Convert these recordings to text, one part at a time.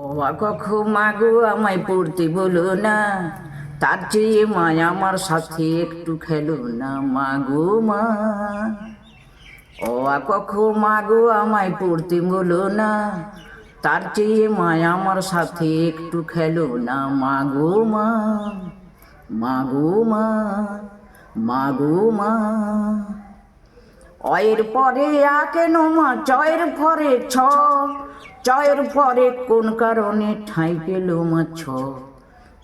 ও কখো মাগো আমায় পড়তে বলো না। তার চেয়ে মায়া আমার সাথে একটু খেলো না মাগো মা। ও কখো মাগো আমায় পড়তে বলো না। তার চেয়ে মায়া আমার সাথে একটু খেলো না মাগো মা। মাগো মা মাগো মা। অয়ের পরে আ কেন মা চয়ের পরে ছ। চয়ের পরে কোন কারণে ঠাঁই পেল মা ছ।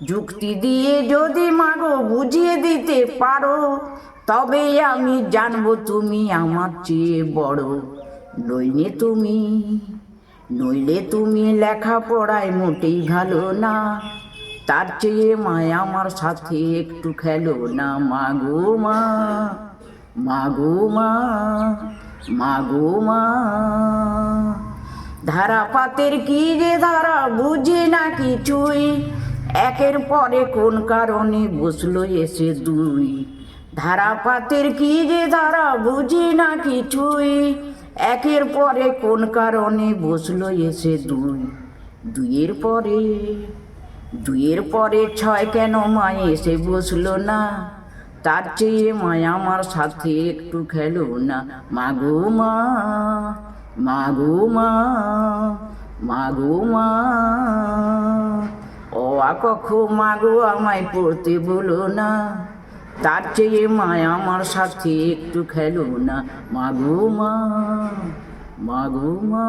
যুক্তি দিয়ে যদি মাগো বুঝিয়ে দিতে পারো, তবে আমি জানব তুমি আমার চেয়ে বড়। নইলে তুমি নইলে তুমি লেখাপড়ায় মোটেই ভালো না। তার চেয়ে মায় আমার সাথে একটু খেলো না মাগো মা। মাগো মা মাগো মা। ধারা পাতের কি যে ধারা বুঝি না কিছুই। একের পরে কোন কারণে বসল এসে দুই। ধারা পাতের কি যে ধারা বুঝি না কিছুই। একের পরে কোন কারণে বসল এসে দুই। দুইয়ের পরে দুইয়ের পরে ছয় কেন মায় এসে বসল না? তার চেয়ে মায়া আমার সাথে একটু খেলো না। মাগো মা মাগো মা মাগো মা। ও কখো মাগো আমায় পড়তে বলো না। তার চেয়ে মায়া আমার সাথে একটু খেলো না। মাগো মা মাগো মা।